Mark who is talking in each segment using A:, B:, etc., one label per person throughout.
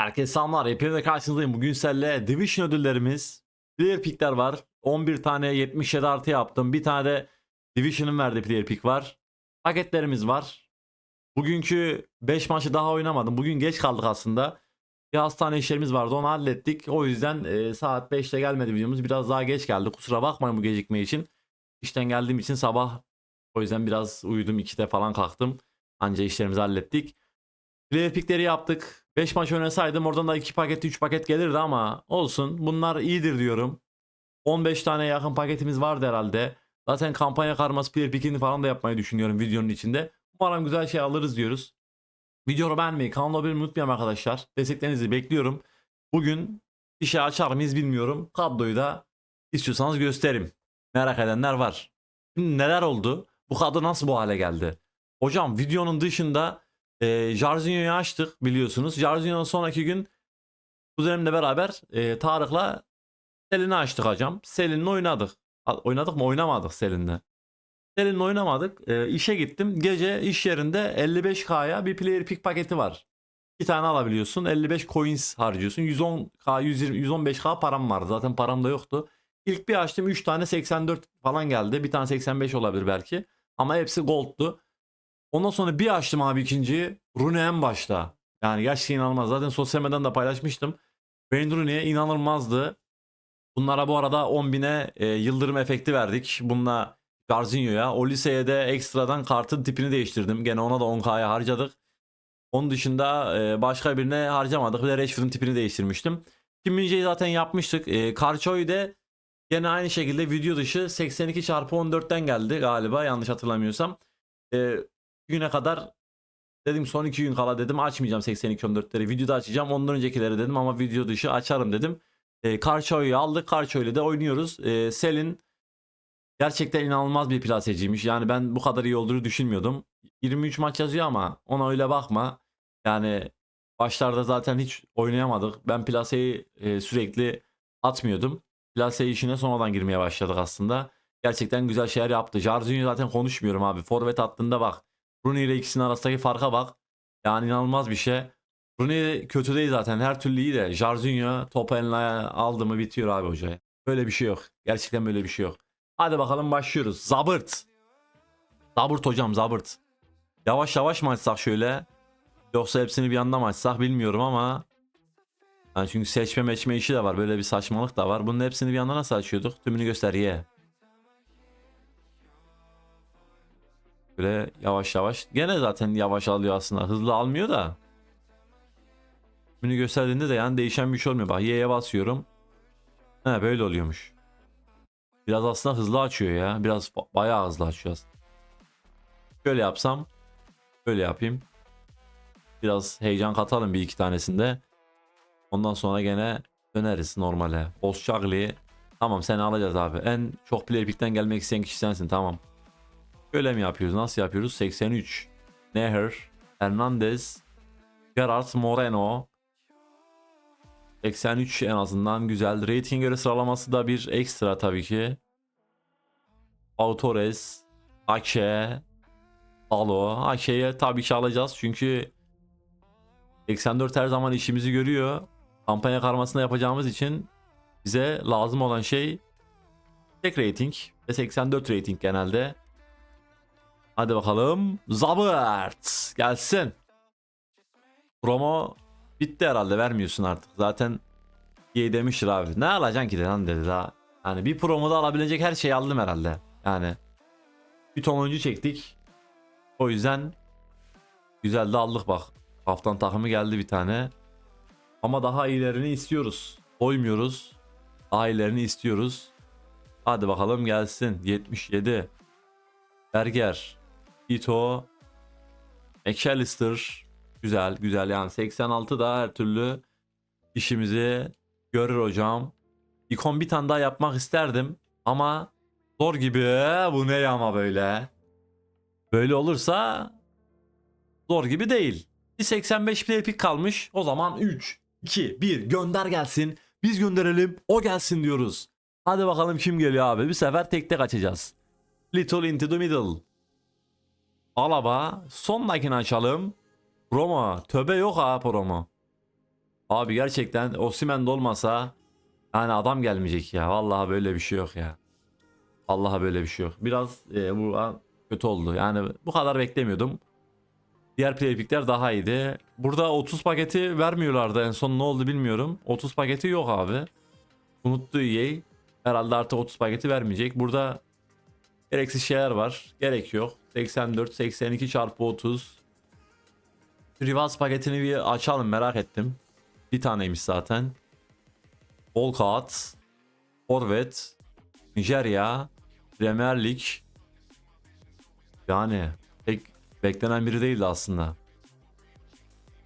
A: Herkese selamlar. Hepinize karşınızdayım. Bugün sizlerle Division ödüllerimiz. Player pickler var. 11 tane 77 artı yaptım. Bir tane de Division'ın verdiği player pick var. Paketlerimiz var. Bugünkü 5 maçı daha oynamadım. Bugün geç kaldık aslında. Bir hastane işlerimiz vardı onu hallettik. O yüzden e, saat 5'te gelmedi videomuz. Biraz daha geç geldi. Kusura bakmayın bu gecikme için. İşten geldiğim için sabah o yüzden biraz uyudum. 2'de falan kalktım. Anca işlerimizi hallettik. Player pickleri yaptık. 5 maç oynasaydım oradan da 2 paket 3 paket gelirdi ama olsun. Bunlar iyidir diyorum. 15 tane yakın paketimiz vardı herhalde. Zaten kampanya karması player pickini falan da yapmayı düşünüyorum videonun içinde. Umarım güzel şey alırız diyoruz. Videoyu beğenmeyi, kanala abone olmayı unutmayın arkadaşlar. Desteklerinizi bekliyorum. Bugün bir şey açar mıyız bilmiyorum. Kadroyu da istiyorsanız göstereyim. Merak edenler var. Şimdi neler oldu? Bu kadro nasıl bu hale geldi? Hocam videonun dışında e, Jarzinho'yu açtık biliyorsunuz. Jarzinho'nun sonraki gün kuzenimle beraber e, Tarık'la Selin'i açtık hocam. Selin'le oynadık. Oynadık mı? Oynamadık Selin'le. Selin'le oynamadık. E, işe gittim. Gece iş yerinde 55K'ya bir player pick paketi var. Bir tane alabiliyorsun. 55 coins harcıyorsun. 110K, 120, 115K param vardı. Zaten param da yoktu. İlk bir açtım 3 tane 84 falan geldi. Bir tane 85 olabilir belki. Ama hepsi gold'tu. Ondan sonra bir açtım abi ikinciyi. Rooney en başta. Yani gerçekten inanılmaz. Zaten sosyal medyadan da paylaşmıştım. Wayne Rooney'e inanılmazdı. Bunlara bu arada 10.000'e e, yıldırım efekti verdik. Bununla Jarzinho'ya. Olise'ye de ekstradan kartın tipini değiştirdim. Gene ona da 10k'ya harcadık. Onun dışında e, başka birine harcamadık. Bir de Rashford'un tipini değiştirmiştim. Kim Min-jae'yi zaten yapmıştık. E, Karcho'yu da gene aynı şekilde video dışı 82 çarpı 14'ten geldi galiba yanlış hatırlamıyorsam. E, güne kadar dedim son 2 gün kala dedim açmayacağım 82 14'leri videoda açacağım ondan öncekileri dedim ama video dışı açarım dedim. E, Karcho'yu aldık Karcho ile de oynuyoruz. E, Selin gerçekten inanılmaz bir plaseciymiş yani ben bu kadar iyi olduğunu düşünmüyordum. 23 maç yazıyor ama ona öyle bakma. Yani başlarda zaten hiç oynayamadık. Ben plaseyi e, sürekli atmıyordum. Plase işine sonradan girmeye başladık aslında. Gerçekten güzel şeyler yaptı. Jarzinho zaten konuşmuyorum abi. Forvet attığında bak. Rooney ile ikisinin arasındaki farka bak. Yani inanılmaz bir şey. Rooney kötü değil zaten. Her türlü iyi de. Jarzinho topu eline aldı mı bitiyor abi hocaya. Böyle bir şey yok. Gerçekten böyle bir şey yok. Hadi bakalım başlıyoruz. Zabırt. Zabırt hocam zabırt. Yavaş yavaş mı açsak şöyle? Yoksa hepsini bir anda mı açsak bilmiyorum ama. Yani çünkü seçme meçme işi de var. Böyle bir saçmalık da var. Bunun hepsini bir anda nasıl açıyorduk? Tümünü göster ye. Böyle yavaş yavaş. Gene zaten yavaş alıyor aslında. Hızlı almıyor da. Tümünü gösterdiğinde de yani değişen bir şey olmuyor. Bak y'ye basıyorum. He böyle oluyormuş. Biraz aslında hızlı açıyor ya. Biraz ba- bayağı hızlı açıyor aslında. Şöyle yapsam. Böyle yapayım. Biraz heyecan katalım bir iki tanesinde. Ondan sonra gene döneriz normale. Bosçagli. Tamam seni alacağız abi. En çok player pick'ten gelmek isteyen kişi sensin tamam. Böyle mi yapıyoruz? Nasıl yapıyoruz? 83. Neher. Hernandez. Gerard Moreno. 83 en azından güzel. Rating göre sıralaması da bir ekstra tabii ki. Autores. Ake. Alo. Ake'ye tabii ki alacağız çünkü 84 her zaman işimizi görüyor. Kampanya karmasında yapacağımız için bize lazım olan şey tek rating ve 84 rating genelde. Hadi bakalım. Zabırt gelsin. Promo bitti herhalde vermiyorsun artık. Zaten iyi demiştir abi. Ne alacaksın ki de lan dedi daha. Yani bir promoda alabilecek her şeyi aldım herhalde. Yani bir ton oyuncu çektik. O yüzden güzel de aldık bak. Haftan takımı geldi bir tane. Ama daha iyilerini istiyoruz. Doymuyoruz. Daha istiyoruz. Hadi bakalım gelsin. 77. Berger. Ito. McAllister. Güzel güzel yani 86 da her türlü işimizi görür hocam. İkon bir tane daha yapmak isterdim ama zor gibi. Bu ne ama böyle. Böyle olursa zor gibi değil. Bir 85 play pick kalmış. O zaman 3, 2, 1 gönder gelsin. Biz gönderelim o gelsin diyoruz. Hadi bakalım kim geliyor abi. Bir sefer tek tek açacağız. Little into the middle. Alaba. Sondakini açalım. Roma. Töbe yok ha promo. Abi gerçekten Osimhen de olmasa yani adam gelmeyecek ya. Vallahi böyle bir şey yok ya. Vallahi böyle bir şey yok. Biraz e, bu an kötü oldu. Yani bu kadar beklemiyordum. Diğer player pickler daha iyiydi. Burada 30 paketi vermiyorlardı. En son ne oldu bilmiyorum. 30 paketi yok abi. Unuttu EA. Herhalde artık 30 paketi vermeyecek. Burada gereksiz şeyler var. Gerek yok. 84, 82 çarpı 30. Rivas paketini bir açalım merak ettim. Bir taneymiş zaten. Volkat, Forvet, Nijerya, Premier Lig. Yani pek beklenen biri değildi aslında.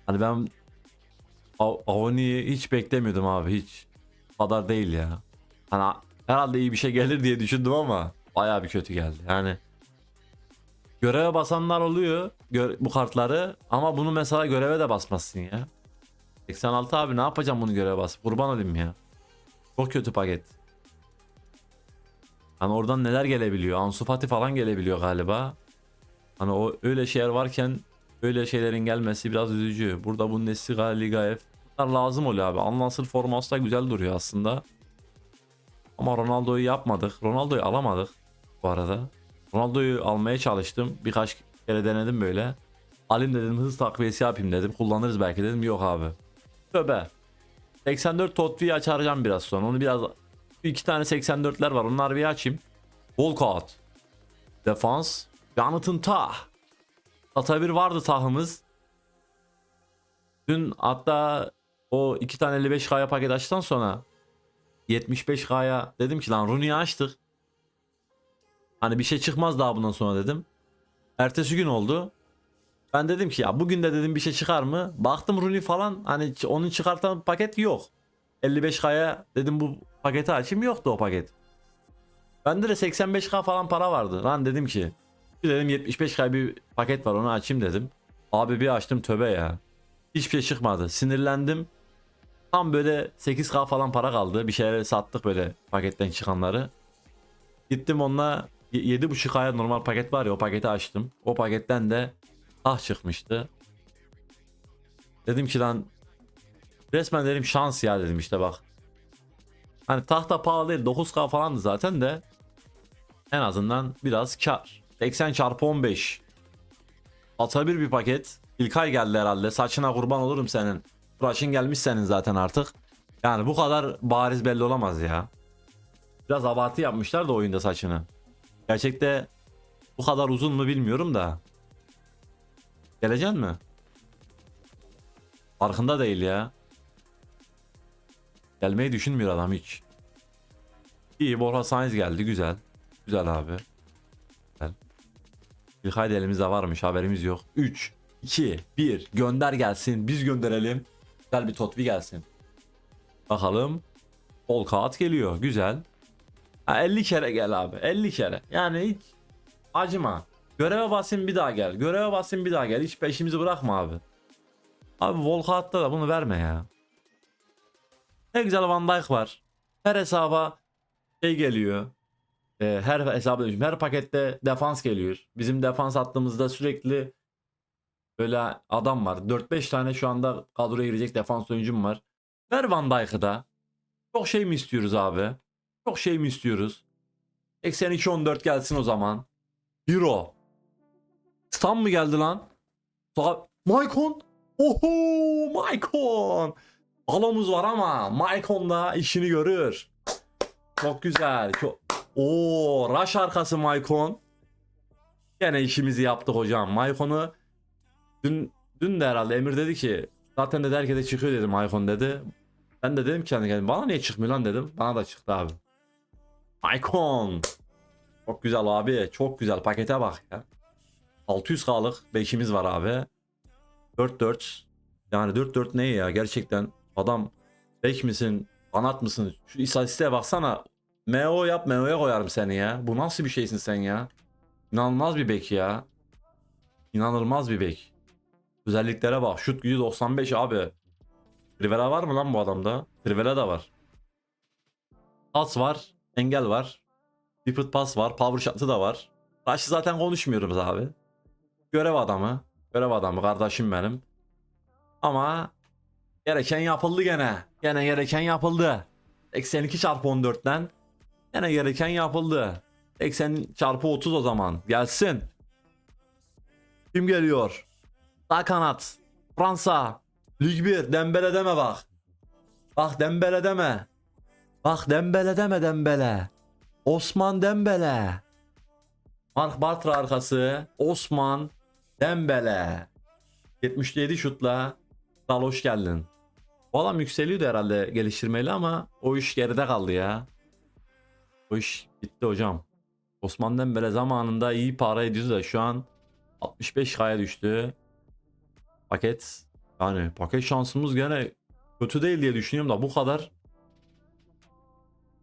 A: Hani ben Av- Avoni'yi hiç beklemiyordum abi hiç. O kadar değil ya. Hani herhalde iyi bir şey gelir diye düşündüm ama bayağı bir kötü geldi. Yani göreve basanlar oluyor gö- bu kartları ama bunu mesela göreve de basmazsın ya. 86 abi ne yapacağım bunu göreve basıp kurban olayım ya. Çok kötü paket. Hani oradan neler gelebiliyor? Ansu Fati falan gelebiliyor galiba. Hani o öyle şeyler varken öyle şeylerin gelmesi biraz üzücü. Burada Bundesliga, Liga F bunlar lazım oluyor abi. Al-Nassr forması da güzel duruyor aslında. Ama Ronaldo'yu yapmadık. Ronaldo'yu alamadık bu arada. Ronaldo'yu almaya çalıştım. Birkaç kere denedim böyle. Alayım dedim hız takviyesi yapayım dedim. Kullanırız belki dedim. Yok abi. Tövbe. 84 Totvi'yi açaracağım biraz sonra. Onu biraz iki tane 84'ler var. Onları bir açayım. Walcott. Defans. Jonathan Tah. Tata bir vardı tahımız. Dün hatta o iki tane 55K'ya paket açtıktan sonra 75K'ya dedim ki lan Rooney'i açtık. Hani bir şey çıkmaz daha bundan sonra dedim. Ertesi gün oldu. Ben dedim ki ya bugün de dedim bir şey çıkar mı? Baktım Rooney falan hani onun çıkartan paket yok. 55K'ya dedim bu paketi açayım yoktu o paket. Bende de 85K falan para vardı. Lan dedim ki dedim 75K bir paket var onu açayım dedim. Abi bir açtım töbe ya. Hiçbir şey çıkmadı. Sinirlendim. Tam böyle 8K falan para kaldı. Bir şeyler sattık böyle paketten çıkanları. Gittim onunla 7.5K'ya normal paket var ya o paketi açtım. O paketten de ah çıkmıştı. Dedim ki lan resmen dedim şans ya dedim işte bak. Hani tahta pahalı değil 9K falandı zaten de en azından biraz kar. 80 çarpı 15. Atabil bir paket. İlkay geldi herhalde. Saçına kurban olurum senin. Tıraşın gelmiş senin zaten artık. Yani bu kadar bariz belli olamaz ya. Biraz abartı yapmışlar da oyunda saçını. Gerçekte bu kadar uzun mu bilmiyorum da. Geleceksin mi? Farkında değil ya. Gelmeyi düşünmüyor adam hiç. İyi Borja Sainz geldi güzel. Güzel abi. Güzel. İlkay elimizde varmış haberimiz yok. 3, 2, 1 gönder gelsin biz gönderelim. Güzel bir Totvi gelsin. Bakalım. Ol kağıt geliyor güzel. Ha, 50 kere gel abi 50 kere. Yani hiç acıma. Göreve basayım bir daha gel. Göreve basayım bir daha gel. Hiç peşimizi bırakma abi. Abi Volkaat'ta da bunu verme ya. Ne güzel Van Dijk var. Her hesaba şey geliyor. Ee, her demişim, her pakette defans geliyor. Bizim defans attığımızda sürekli böyle adam var. 4-5 tane şu anda kadroya girecek defans oyuncum var. Ver Van Dijk'ı da. Çok şey mi istiyoruz abi? Çok şey mi istiyoruz? 82-14 gelsin o zaman. Euro. Stam mı geldi lan? Sa- Maicon. Oho Maicon. Balomuz var ama Maicon da işini görür. Çok güzel. Çok... Oo, rush arkası Maicon. Gene işimizi yaptık hocam. Maicon'u dün dün de herhalde Emir dedi ki zaten dedi herkese çıkıyor dedi Maicon dedi. Ben de dedim ki kendi kendime bana niye çıkmıyor lan dedim. Bana da çıktı abi. Maicon. Çok güzel abi. Çok güzel. Pakete bak ya. 600K'lık 5'imiz var abi. 4-4. Yani 4-4 ne ya gerçekten adam bek misin kanat mısın şu istatistiğe baksana MO yap MO'ya koyarım seni ya bu nasıl bir şeysin sen ya İnanılmaz bir bek ya İnanılmaz bir bek özelliklere bak şut gücü 95 abi Rivera var mı lan bu adamda Rivera da var Pas var engel var Pivot pas var power shot'ı da var Taşı zaten konuşmuyoruz abi Görev adamı Görev adamı kardeşim benim ama Gereken yapıldı gene. Gene gereken yapıldı. 82 çarpı 14'ten gene gereken yapıldı. 80 çarpı 30 o zaman. Gelsin. Kim geliyor? Sağ kanat. Fransa. Lig 1. Dembele deme bak. Bak Dembele deme. Bak Dembele deme Dembele. Osman Dembele. Mark Bartra arkası. Osman Dembele. 77 şutla. Sal hoş geldin. Bu adam yükseliyordu herhalde geliştirmeli ama o iş geride kaldı ya. O iş bitti hocam. Osman Dembele zamanında iyi para ediyordu da şu an 65K'ya düştü. Paket yani paket şansımız gene kötü değil diye düşünüyorum da bu kadar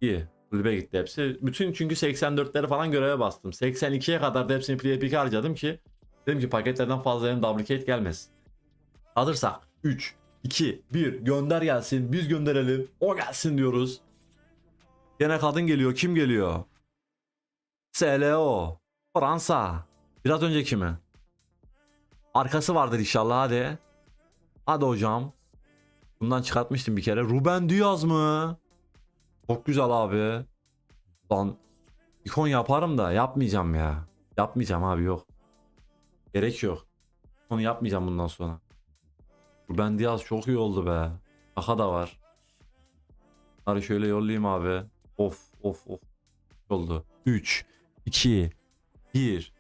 A: iyi. Kulübe gitti hepsi. Bütün çünkü 84'leri falan göreve bastım. 82'ye kadar da hepsini player pick harcadım ki dedim ki paketlerden fazla benim duplicate gelmesin. Alırsak 3, 2, 1 gönder gelsin. Biz gönderelim. O gelsin diyoruz. Gene kadın geliyor. Kim geliyor? SLO. Fransa. Biraz önceki mi? Arkası vardır inşallah hadi. Hadi hocam. Bundan çıkartmıştım bir kere. Ruben Diaz mı? Çok güzel abi. Lan ikon yaparım da yapmayacağım ya. Yapmayacağım abi yok. Gerek yok. Onu yapmayacağım bundan sonra. Ruben Diaz çok iyi oldu be. Aka da var. Bunları şöyle yollayayım abi. Of of of. Oldu. 3, 2, 1.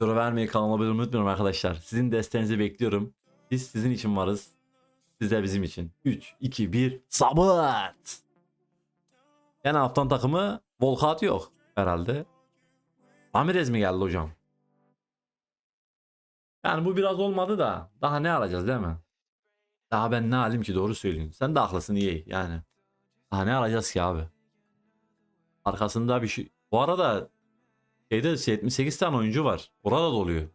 A: Sonra vermeyi kanalıma abone olmayı unutmayın arkadaşlar. Sizin desteğinizi bekliyorum. Biz sizin için varız. Siz de bizim için. 3, 2, 1. Sabırt. Yani haftanın takımı Volkat yok herhalde. Ramirez mi geldi hocam? Yani bu biraz olmadı da daha ne alacağız değil mi? Daha ben ne alayım ki doğru söylüyorsun. Sen de haklısın iyi yani. Daha ne alacağız ki abi? Arkasında bir şey. Bu arada şeyde 78 tane oyuncu var. Orada doluyor.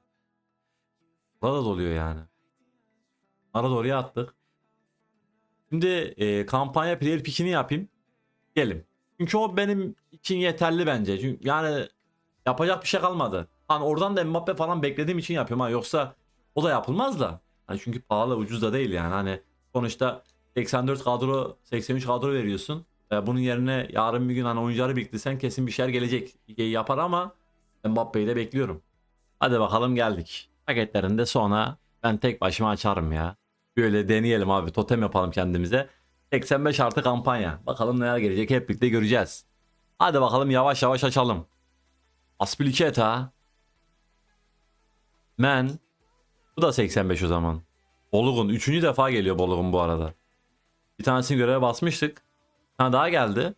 A: Orada doluyor yani. Ara oraya attık. Şimdi e, kampanya player pick'ini yapayım. Gelin. Çünkü o benim için yeterli bence. Çünkü yani yapacak bir şey kalmadı. Hani oradan da Mbappe falan beklediğim için yapıyorum ha. Yoksa o da yapılmaz da. Hani çünkü pahalı ucuz da değil yani. Hani sonuçta 84 kadro 83 kadro veriyorsun. E, bunun yerine yarın bir gün hani oyuncuları biriktirsen kesin bir şeyler gelecek. İyi yapar ama Mbappe'yi de bekliyorum. Hadi bakalım geldik. Paketlerini de sonra ben tek başıma açarım ya. Böyle deneyelim abi. Totem yapalım kendimize. 85 artı kampanya. Bakalım neler gelecek hep birlikte göreceğiz. Hadi bakalım yavaş yavaş açalım. Aspilicueta. Men. Bu da 85 o zaman. Bolugun. Üçüncü defa geliyor Bolugun bu arada. Bir tanesini göreve basmıştık. Bir daha geldi.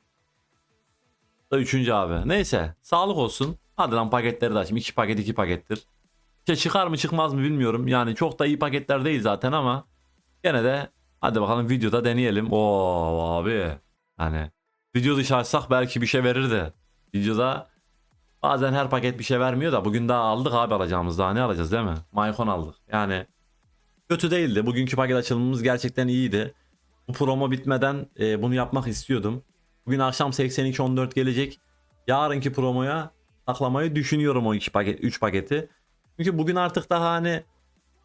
A: Da üçüncü abi. Neyse. Sağlık olsun. Hadi lan paketleri de açayım. İki paket iki pakettir. İşte çıkar mı çıkmaz mı bilmiyorum. Yani çok da iyi paketler değil zaten ama gene de hadi bakalım videoda deneyelim. Oo abi. Hani video dışı belki bir şey verirdi. Videoda bazen her paket bir şey vermiyor da bugün daha aldık abi alacağımız daha ne alacağız değil mi? Mayfon aldık. Yani kötü değildi. Bugünkü paket açılımımız gerçekten iyiydi. Bu promo bitmeden e, bunu yapmak istiyordum. Bugün akşam 82-14 gelecek. Yarınki promoya saklamayı düşünüyorum o iki paket, 3 paketi. Çünkü bugün artık daha hani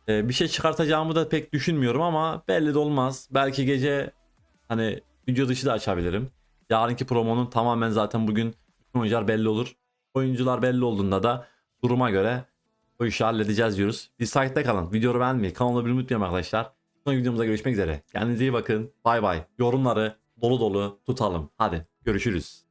A: e, bir şey çıkartacağımı da pek düşünmüyorum ama belli de olmaz. Belki gece hani video dışı da açabilirim. Yarınki promonun tamamen zaten bugün oyuncular belli olur. Oyuncular belli olduğunda da duruma göre o işi halledeceğiz diyoruz. Biz takipte kalın. Videoyu beğenmeyi, kanalı abone unutmayın arkadaşlar. Sonraki videomuzda görüşmek üzere. Kendinize iyi bakın. Bay bay. Yorumları dolu dolu tutalım. Hadi görüşürüz.